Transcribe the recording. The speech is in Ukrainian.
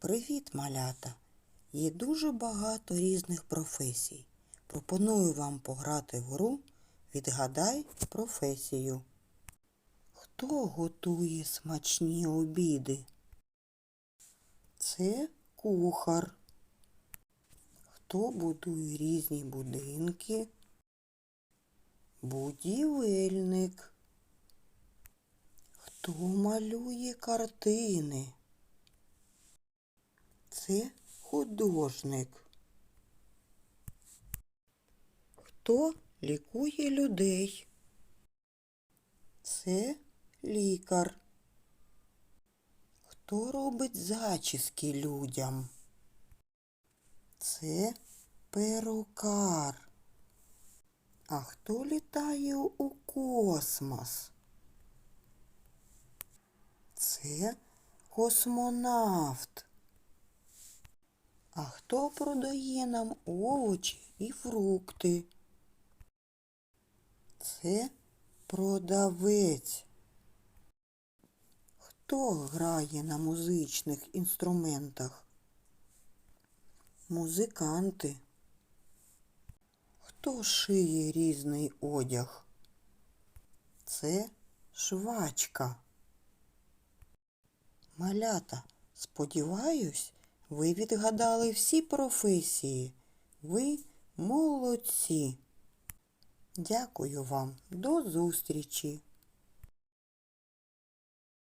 Привіт, малята! Є дуже багато різних професій. Пропоную вам пограти в гру Відгадай професію. Хто готує смачні обіди? Це кухар. Хто будує різні будинки? Будівельник. Хто малює картини? Це художник. Хто лікує людей? Це лікар. Хто робить зачіски людям? Це перукар. А хто літає у космос? Це космонавт. А хто продає нам овочі і фрукти? Це продавець. Хто грає на музичних інструментах? Музиканти. Хто шиє різний одяг? Це швачка. Малята, сподіваюсь, ви відгадали всі професії. Ви молодці. Дякую вам. До зустрічі!